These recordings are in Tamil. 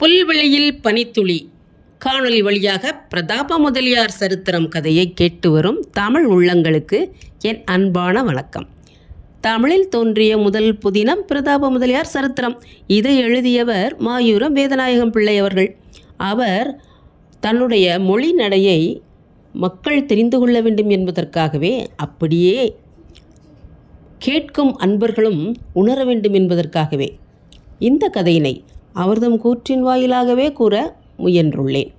புல்வெளியில் பனித்துளி. காணொலி வழியாக பிரதாப முதலியார் சரித்திரம் கதையை கேட்டு வரும் தமிழ் உள்ளங்களுக்கு என் அன்பான வணக்கம். தமிழில் தோன்றிய முதல் புதினம் பிரதாப முதலியார் சரித்திரம். இதை எழுதியவர் மாயூரம் வேதநாயகம் பிள்ளை அவர்கள். அவர் தன்னுடைய மொழி நடையை மக்கள் தெரிந்து கொள்ள வேண்டும் என்பதற்காகவே அப்படியே கேட்கும் அன்பர்களும் உணர வேண்டும் என்பதற்காகவே இந்த கதையினை அவர்தம் கூற்றின் வாயிலாகவே கூற முயன்றுள்ளேன்.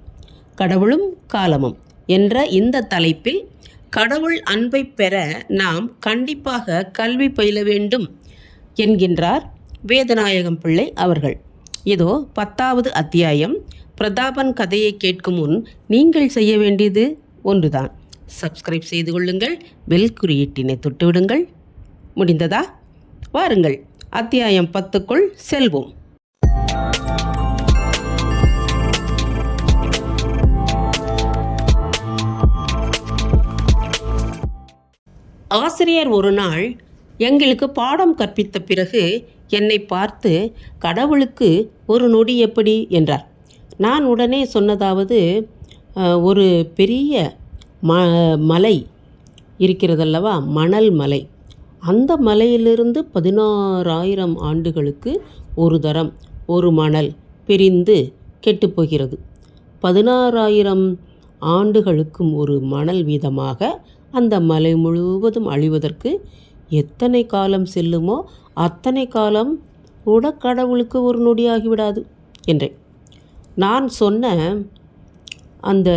கடவுளும் காலமும் என்ற இந்த தலைப்பில் கடவுள் அன்பை பெற நாம் கண்டிப்பாக கல்வி பயில வேண்டும் என்கின்றார் வேதநாயகம் பிள்ளை அவர்கள். இதோ பத்தாவது அத்தியாயம். பிரதாபன் கதையை கேட்கும் முன் நீங்கள் செய்ய வேண்டியது ஒன்றுதான். சப்ஸ்கிரைப் செய்து கொள்ளுங்கள் பெல் குறியீட்டினை தொட்டுவிடுங்கள். முடிந்ததா? வாருங்கள் அத்தியாயம் பத்துக்குள் செல்வோம். ஆசிரியர் ஒரு நாள் எங்களுக்கு பாடம் கற்பித்த பிறகு என்னை பார்த்து கடவுளுக்கு ஒரு நொடி எப்படி? என்றார். நான் உடனே சொன்னதாவது ஒரு பெரிய ம மலை இருக்கிறதல்லவா? மணல் மலை. அந்த மலையிலிருந்து பதினாறாயிரம் ஆண்டுகளுக்கு ஒரு தரம் ஒரு மணல் பிரிந்து கெட்டுப்போகிறது பதினாறாயிரம் ஆண்டுகளுக்கும் ஒரு மணல் வீதமாக அந்த மலை முழுவதும் அழிவதற்கு எத்தனை காலம் செல்லுமோ அத்தனை காலம் கூட கடவுளுக்கு ஒரு நொடியாகிவிடாது என்றேன் நான் சொன்ன அந்த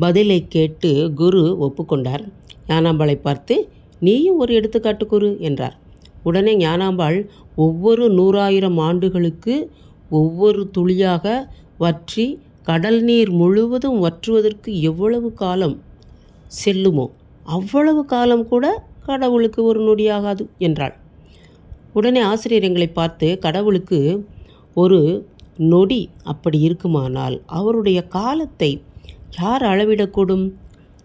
பதிலை கேட்டு குரு ஒப்புக்கொண்டார். ஞானாம்பாளை பார்த்து நீயும் ஒரு எடுத்துக்காட்டு குரு என்றார். உடனே ஞானாம்பாள் ஒவ்வொரு நூறாயிரம் ஆண்டுகளுக்கு ஒவ்வொரு துளியாக வற்றி கடல் நீர் முழுவதும் வற்றுவதற்கு எவ்வளவு காலம் செல்லுமோ அவ்வளவு காலம் கூட கடவுளுக்கு ஒரு நொடியாகாது என்றாள். உடனே ஆசிரியர் எங்களை பார்த்து கடவுளுக்கு ஒரு நொடி அப்படி இருக்குமானால் அவருடைய காலத்தை யார் அளவிடக்கூடும்?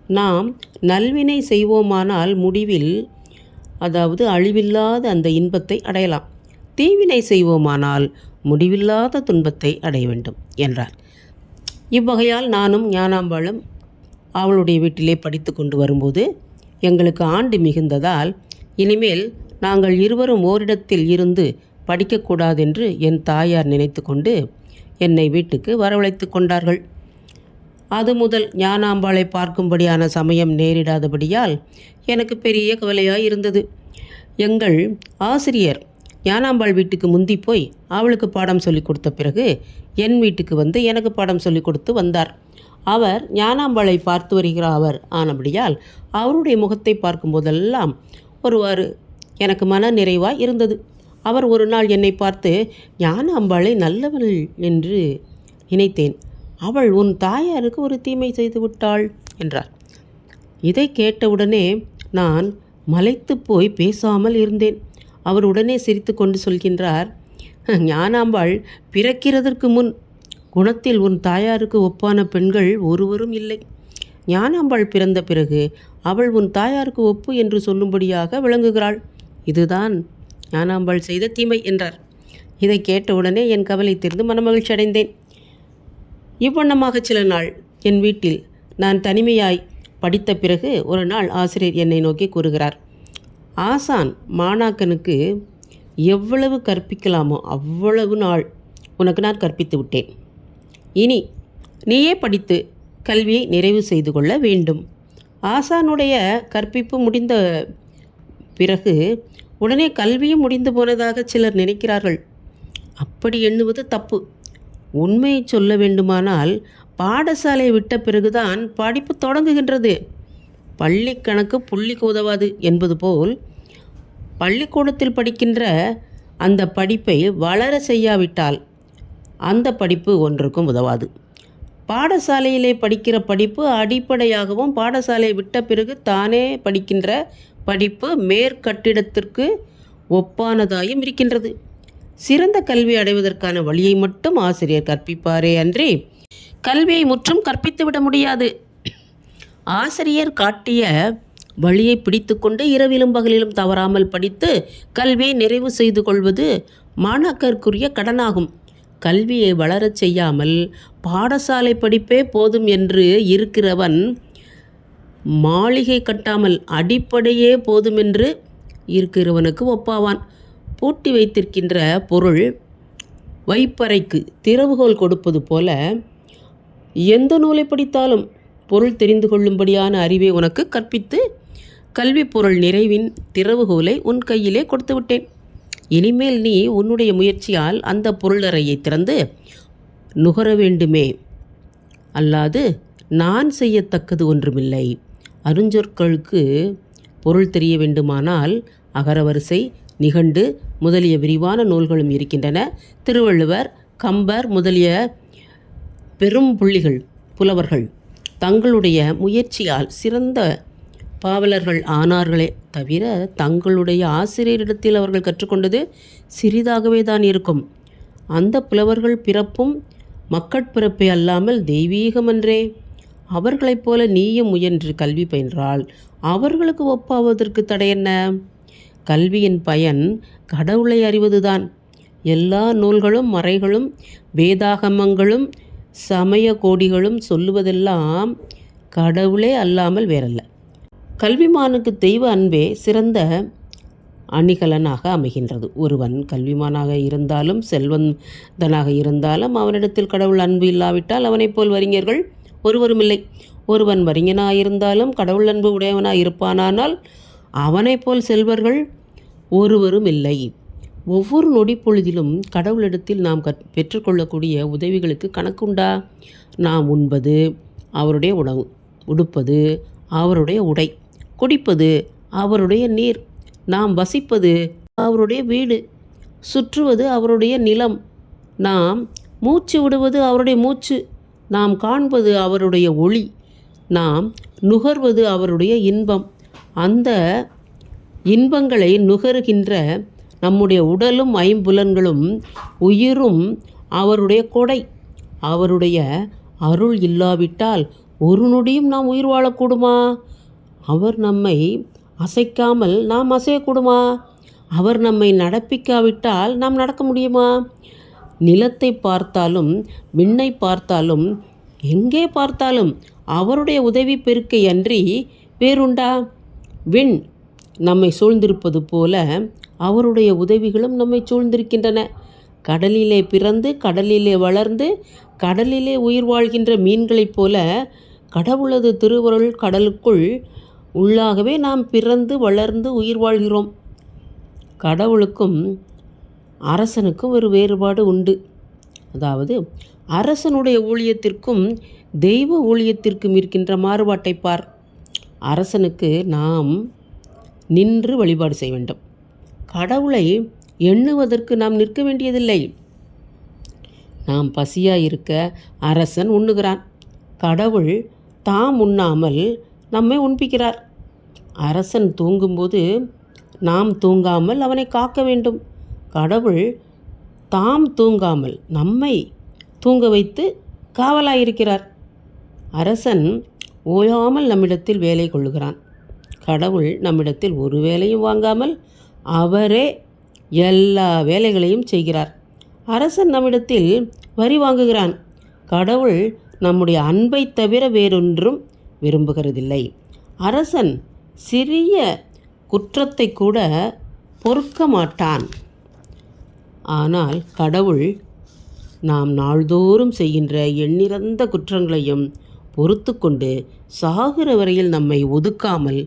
நாம் நல்வினை செய்வோமானால் முடிவில் அதாவது அழிவில்லாத அந்த இன்பத்தை அடையலாம். தீவினை செய்வோமானால் முடிவில்லாத துன்பத்தை அடைய வேண்டும் என்றார். இவ்வகையால் நானும் ஞானாம்பாளும் அவளுடைய வீட்டிலே படித்து கொண்டு வரும்போது எங்களுக்கு ஆண்டு மிகுந்ததால் இனிமேல் நாங்கள் இருவரும் ஓரிடத்தில் இருந்து படிக்கக்கூடாதென்று என் தாயார் நினைத்து கொண்டு என்னை வீட்டுக்கு வரவழைத்து கொண்டார்கள். அது முதல் ஞானாம்பாளை பார்க்கும்படியான சமயம் நேரிடாதபடியால் எனக்கு பெரிய கவலையாய் இருந்தது எங்கள் ஆசிரியர் ஞானாம்பாள் வீட்டுக்கு முந்தி போய் அவளுக்கு பாடம் சொல்லி கொடுத்த பிறகு என் வீட்டுக்கு வந்து எனக்கு பாடம் சொல்லி கொடுத்து வந்தார். அவர் ஞானாம்பாளை பார்த்து வருகிற அவர். ஆனபடியால் அவருடைய முகத்தை பார்க்கும்போதெல்லாம் ஒருவாறு எனக்கு மன நிறைவாக இருந்தது. அவர் ஒரு நாள் என்னை பார்த்து ஞானாம்பாளை நல்லவள் என்று நினைத்தேன். அவள் உன் தாயாருக்கு ஒரு தீமை செய்து விட்டாள் என்றார். இதை கேட்டவுடனே நான் மலைத்து போய் பேசாமல் இருந்தேன். அவர் உடனே சிரித்துக்கொண்டு சொல்கின்றார் ஞானாம்பாள் பிறக்கிறதற்கு முன் குணத்தில் உன் தாயாருக்கு ஒப்பான பெண்கள் ஒருவரும் இல்லை. ஞானாம்பாள் பிறந்த பிறகு அவள் உன் தாயாருக்கு ஒப்பு என்று சொல்லும்படியாக விளங்குகிறாள். இதுதான் ஞானாம்பாள் செய்த தீமை என்றார். இதை கேட்டவுடனே என் கவலை தீர்ந்து மனமகிழ்ச்சி அடைந்தேன். இவ்வண்ணமாக சில நாள் என் வீட்டில் நான் தனிமையாய் படித்த பிறகு ஒரு நாள் ஆசிரியர் என்னை நோக்கி கூறுகிறார் ஆசான் மாணாக்கனுக்கு எவ்வளவு கற்பிக்கலாமோ அவ்வளவு நாள் உனக்கு நான் கற்பித்து விட்டேன். இனி நீயே படித்து கல்வியை நிறைவு செய்து கொள்ள வேண்டும். ஆசானுடைய கற்பிப்பு முடிந்த பிறகு உடனே கல்வியும் முடிந்து போனதாக சிலர் நினைக்கிறார்கள். அப்படி எண்ணுவது தப்பு. உண்மையை சொல்ல வேண்டுமானால் பாடசாலை விட்ட பிறகுதான் படிப்பு தொடங்குகின்றது. பள்ளி கணக்கு புள்ளிக்கு உதவாது என்பது போல் பள்ளிக்கூடத்தில் படிக்கின்ற அந்த படிப்பை வளர செய்யாவிட்டால் அந்த படிப்பு ஒன்றுக்கும் உதவாது. பாடசாலையிலே படிக்கிற படிப்பு அடிப்படையாகவும் பாடசாலை விட்ட பிறகு தானே படிக்கின்ற படிப்பு மேற்கட்டிடத்திற்கு ஒப்பானதாயும் இருக்கின்றது. சிறந்த கல்வி அடைவதற்கான வழியை மட்டும் ஆசிரியர் கற்பிப்பாரே அன்றி கல்வியை முற்றும் கற்பித்து விட முடியாது. ஆசிரியர் காட்டிய வழியை பிடித்துக்கொண்டு இரவிலும் பகலிலும் தவறாமல் படித்து கல்வியை நிறைவு செய்து கொள்வது மாணாக்கருக்குரிய கடனாகும். கல்வியை வளரச் செய்யாமல் பாடசாலை படிப்பே போதும் என்று இருக்கிறவன் மாளிகை கட்டாமல் அடிப்படையே போதுமென்று இருக்கிறவனுக்கு ஒப்பாவான். பூட்டி வைத்திருக்கின்ற பொருள் வைப்பறைக்கு திறவுகோல் கொடுப்பது போல எந்த நூலை படித்தாலும் பொருள் தெரிந்து கொள்ளும்படியான அறிவை உனக்கு கற்பித்து கல்வி பொருள் நிறைவின் திறவுகோலை உன் கையிலே கொடுத்து விட்டேன். இனிமேல் நீ உன்னுடைய முயற்சியால் அந்த பொருளறையை திறந்து நுகர வேண்டுமே. அல்லாது நான் செய்யத்தக்கது ஒன்றுமில்லை. அருஞ்சொற்களுக்கு பொருள் தெரிய வேண்டுமானால் அகரவரிசை நிகண்டு முதலிய விரிவான நூல்களும் இருக்கின்றன. திருவள்ளுவர் கம்பர் முதலிய பெரும் புள்ளிகள் புலவர்கள் தங்களுடைய முயற்சியால் சிறந்த பாவலர்கள் ஆனார்களே தவிர தங்களுடைய ஆசிரியரிடத்தில் அவர்கள் கற்றுக்கொண்டது சிறிதாகவே தான் இருக்கும். அந்த புலவர்கள் பிறப்பும் மக்கட்பிறப்பே அல்லாமல் தெய்வீகமன்றே அவர்களைப் போல நீயும் முயன்று கல்வி பயின்றால் அவர்களுக்கு ஒப்பாவதற்கு தடையென்ன கல்வியின் பயன் கடவுளை அறிவதுதான். எல்லா நூல்களும் மறைகளும் வேதாகமங்களும் சமய கோடிகளும் சொல்லுவதெல்லாம் கடவுளே அல்லாமல் வேறல்ல. கல்விமானுக்கு தெய்வ அன்பே சிறந்த அணிகலனாக அமைகின்றது. ஒருவன் கல்விமானாக இருந்தாலும் செல்வந்தனாக இருந்தாலும் அவனிடத்தில் கடவுள் அன்பு இல்லாவிட்டால் அவனைப் போல் வறிஞர்கள் ஒருவருமில்லை ஒருவன் வறிஞனாயிருந்தாலும் கடவுள் அன்பு உடையவனாய் இருப்பானானால் அவனைப் போல் செல்வர்கள் ஒருவரும் இல்லை. ஒவ்வொரு நொடி பொழுதிலும் கடவுளிடத்தில் நாம் கற் பெற்றுக்கொள்ளக்கூடிய உதவிகளுக்கு கணக்குண்டா? நாம் உண்பது அவருடைய உணவு உடுப்பது அவருடைய உடை. குடிப்பது அவருடைய நீர். நாம் வசிப்பது அவருடைய வீடு. சுற்றுவது அவருடைய நிலம். நாம் மூச்சு விடுவது அவருடைய மூச்சு. நாம் காண்பது அவருடைய ஒளி. நாம் நுகர்வது அவருடைய இன்பம். அந்த இன்பங்களை நுகருகின்ற நம்முடைய உடலும் ஐம்புலன்களும் உயிரும் அவருடைய கொடை. அவருடைய அருள் இல்லாவிட்டால் ஒரு நொடியும் நாம் உயிர் வாழக்கூடுமா? அவர் நம்மை அசைக்காமல் நாம் அசையக்கூடுமா? அவர் நம்மை நடப்பிக்காவிட்டால் நாம் நடக்க முடியுமா? நிலத்தை பார்த்தாலும் விண்ணை பார்த்தாலும் எங்கே பார்த்தாலும் அவருடைய உதவி பெருக்கை அன்றி வேறுண்டா? விண் நம்மை சூழ்ந்திருப்பது போல அவருடைய உதவிகளும் நம்மை சூழ்ந்திருக்கின்றன. கடலிலே பிறந்து கடலிலே வளர்ந்து கடலிலே உயிர் வாழ்கின்ற மீன்களைப் போல கடவுளது திருவருள் கடலுக்குள் உள்ளாகவே நாம் பிறந்து வளர்ந்து உயிர் வாழ்கிறோம். கடவுளுக்கும் அரசனுக்கும் ஒரு வேறுபாடு உண்டு. அதாவது அரசனுடைய ஊழியத்திற்கும் தெய்வ ஊழியத்திற்கும் இருக்கின்ற மாறுபாட்டை பார். அரசனுக்கு நாம் நின்று வழிபாடு செய்ய வேண்டும். கடவுளை எண்ணுவதற்கு நாம் நிற்க வேண்டியதில்லை. நாம் பசியாக இருக்க அரசன் உண்ணுகிறான். கடவுள் தாம் உண்ணாமல் நம்மை உண்பிக்கிறார். அரசன் தூங்கும்போது நாம் தூங்காமல் அவனை காக்க வேண்டும். கடவுள் தாம் தூங்காமல் நம்மை தூங்க வைத்து காவலாயிருக்கிறார். அரசன் ஓயாமல் நம்மிடத்தில் வேலை கொள்ளுகிறான். கடவுள் நம்மிடத்தில் ஒரு வேலையும் வாங்காமல் அவரே எல்லா வேலைகளையும் செய்கிறார். அரசன் நம்மிடத்தில் வரி வாங்குகிறான். கடவுள் நம்முடைய அன்பை தவிர வேறொன்றும் விரும்புகிறதில்லை. அரசன் சிறிய குற்றத்தை கூட பொறுக்க மாட்டான் ஆனால் கடவுள் நாம் நாள்தோறும் செய்கின்ற எண்ணிறந்த குற்றங்களையும் பொறுத்து கொண்டு சாகுற வரையில் நம்மை ஒதுக்காமல்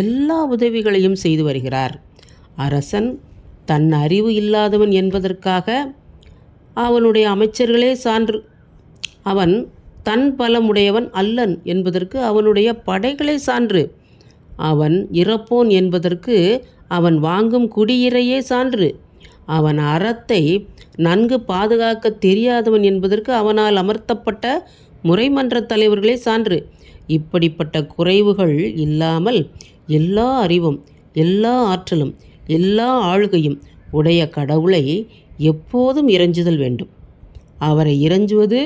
எல்லா உதவிகளையும் செய்து வருகிறார். அரசன் தன் அறிவு இல்லாதவன் என்பதற்காக அவனுடைய அமைச்சர்களே சான்று அவன் தன் பலமுடையவன் அல்லன் என்பதற்கு அவனுடைய படைகளே சான்று. அவன் இறப்போன் என்பதற்கு அவன் வாங்கும் குடியிரையே சான்று. அவன் அறத்தை நன்கு பாதுகாக்க தெரியாதவன் என்பதற்கு அவனால் அமர்த்தப்பட்ட முறைமன்ற தலைவர்களே சான்று. இப்படிப்பட்ட குறைவுகள் இல்லாமல் எல்லா அறிவும் எல்லா ஆற்றலும் எல்லா ஆளுகையும் உடைய கடவுளை எப்போதும் இறைஞ்சுதல் வேண்டும். அவரை இறைஞ்சுவது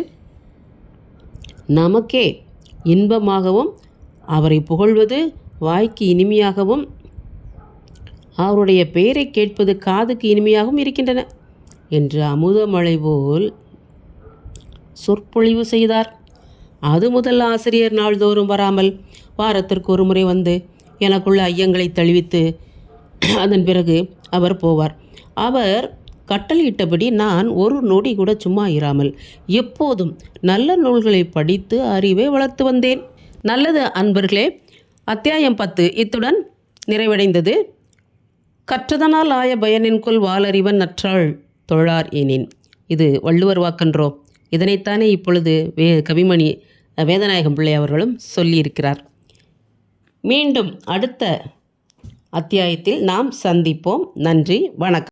நமக்கே இன்பமாகவும் அவரை புகழ்வது வாய்க்கு இனிமையாகவும் அவருடைய பெயரை கேட்பது காதுக்கு இனிமையாகவும் இருக்கின்றன என்று அமுதமழை போல் சொற்பொழிவு செய்தார். அது முதல் ஆசிரியர் நாள்தோறும் வராமல் வாரத்திற்கு ஒரு முறை வந்து எனக்குள்ள ஐயங்களை தெளிவித்து அதன் பிறகு அவர் போவார். அவர் கட்டளையிட்டபடி நான் ஒரு நொடி கூட சும்மா இராமல் எப்போதும் நல்ல நூல்களை படித்து அறிவை வளர்த்து வந்தேன். நல்லது அன்பர்களே அத்தியாயம் பத்து. இத்துடன் நிறைவடைந்தது. கற்றதனால் ஆய பயனின்குள் வாலறிவன் நற்றாள் தொழார் எனின் இது வள்ளுவர் வாக்கன்றோ. இதனைத்தானே இப்பொழுது வே கவிமணி வேதநாயகம் பிள்ளை அவர்களும் சொல்லியிருக்கிறார். மீண்டும் அடுத்த அத்தியாயத்தில் நாம் சந்திப்போம். நன்றி வணக்கம்.